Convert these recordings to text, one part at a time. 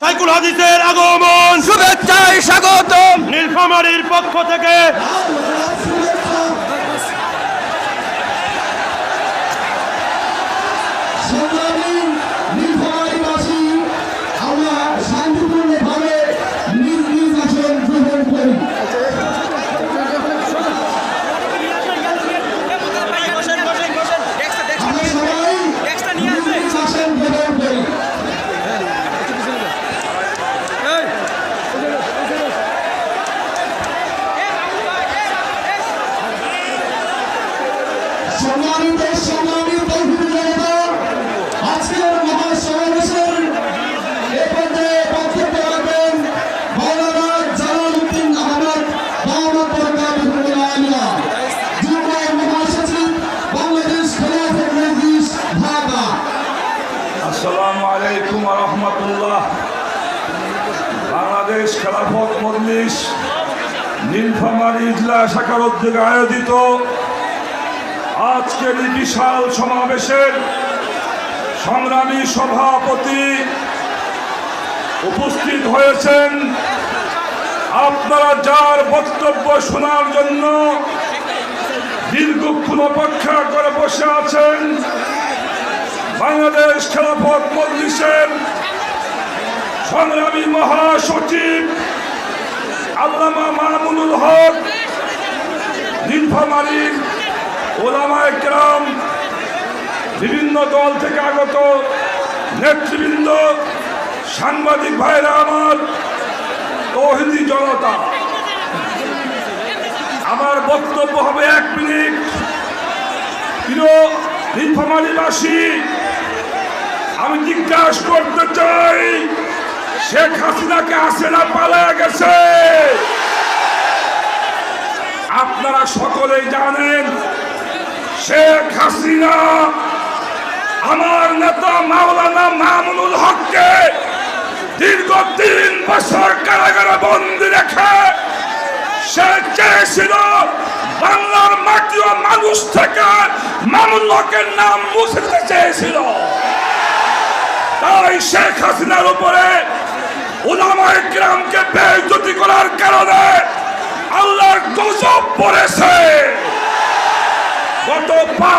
সাইকুল হাদিসের আগমন। শুভেচ্ছায় স্বাগতম। নীলফামারীর পক্ষ থেকে বাংলাদেশ খেলাফত মজলিস নীলফামারী ইজলা শাখার উদ্যোগে আয়োজিত আজকের এই বিশাল সমাবেশের সংগ্রামী সভাপতি উপস্থিত হয়েছেন। আপনারা যার বক্তব্য শোনার জন্য দীর্ঘক্ষণ অপেক্ষা করে বসে আছেন, বাংলাদেশ খেলাফত মজলিসের সংগ্রামী মহাসচিব আল্লামা মামুনুল হক, নীলফামারীর ওলামায় গ্রাম বিভিন্ন দল থেকে আগত নেতৃবৃন্দ, সাংবাদিক ভাইরা আমার, তহিদি জনতা। আমার বক্তব্য হবে এক মিনিট। প্রিয় আমি জিজ্ঞাসা করতে চাই, শেখ হাসিনাকে আসে না পালিয়ে গেছে। আপনারা সকলেই জানেন শেখ হাসিনা, আমার নেতা মাওলানা মামুনুল হককে দীর্ঘ তিন বছর কারাগারে বন্দি রেখে সে চেয়েছিল বাংলার মাটি ও মানুষ থেকে মামুন হকের নাম মুছে চেয়েছিল। তাই শেখ হাসিনার উপরে ওলামায় গ্রামকে বেজতি করার কারণে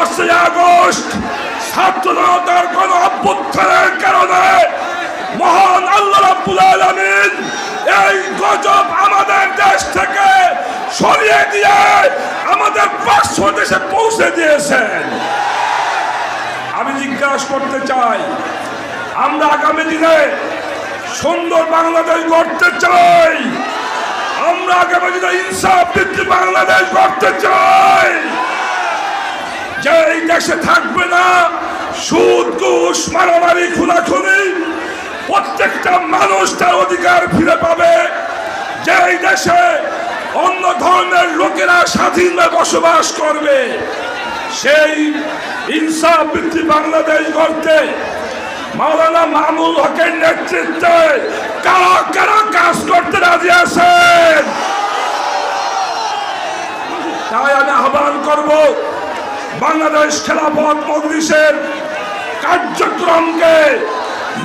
পাঁচই আগস্ট ছাত্র জনতার কোন অভ্যুত্থানের কারণে মহান আল্লাহ রাব্বুল আলামিন এই গজব আমাদের দেশ থেকে সরিয়ে দিয়ে আমাদের পাঁচশো দেশে পৌঁছে দিয়েছেন। আমি জিজ্ঞাসা করতে চাই, আমরা আগামী দিনে সুন্দর বাংলাদেশ গড়তে চাই, আমরা আগামী দিনে ইনসাফ ভিত্তিক বাংলাদেশ গড়তে চাই। যে এই দেশে থাকবে না, সুদ, ঘুষ, মারামারি, খুনাখুনি, প্রত্যেকটা মানুষ তার অধিকার ফিরে পাবে। যে এই দেশে অন্য ধর্মের লোকেরা স্বাধীনভাবে বসবাস করবে, সেই ইনসাফ ভিত্তিক বাংলাদেশ গড়তে মাওলানা মামুল হকের নেতৃত্বে কারা কারা কাজ করতে রাজি আছেন? তাই আমি আহ্বান করব বাংলাদেশ খেলাফত মজলিসের কার্যক্রমকে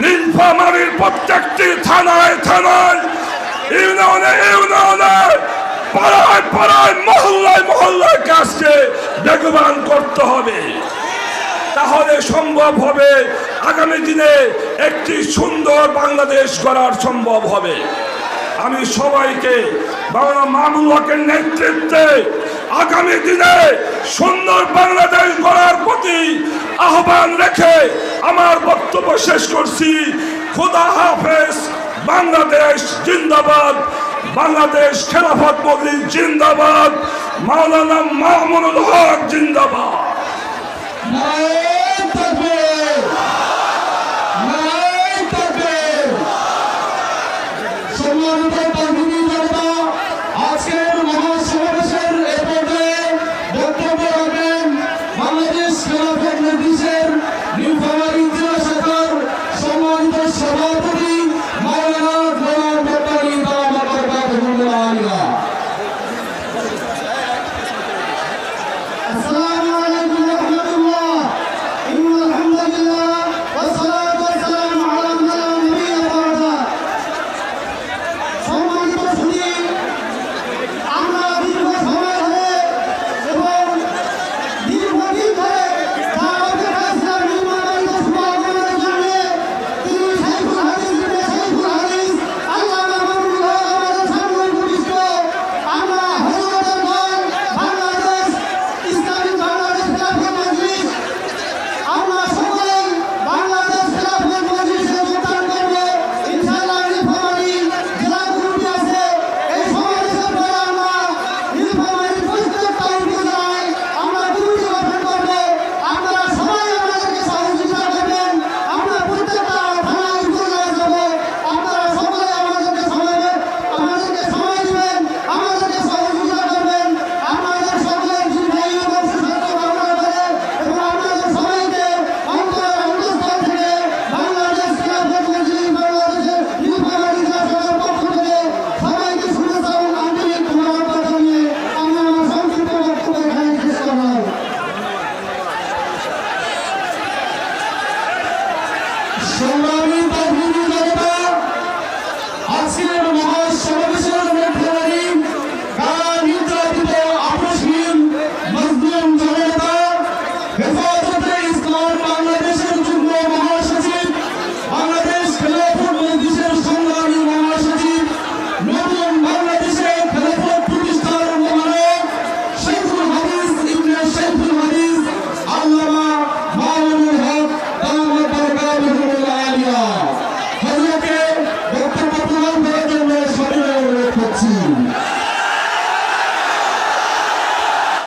নীলফামারীর প্রত্যেকটি থানায় থানায়, ইউনিয়নে ইউনিয়নে, পাড়ায় পাড়ায়, মহল্লায় মহল্লায় কাজকে বেগবান করতে হবে। তাহলে সম্ভব হবে আগামী দিনে একটি সুন্দর বাংলাদেশ গড়ার সম্ভব হবে। আমি সবাইকে, বাংলা মামুল হকের নেতৃত্বে আগামী দিনে সুন্দর বাংলাদেশ গড়ার প্রতি আহ্বান রেখে আমার বক্তব্য শেষ করছি। খুদা হাফেজ, বাংলাদেশ জিন্দাবাদ। বাংলাদেশ খেলাফত মজলিস জিন্দাবাদ। মাওলানা মাহমুদুল হক জিন্দাবাদ।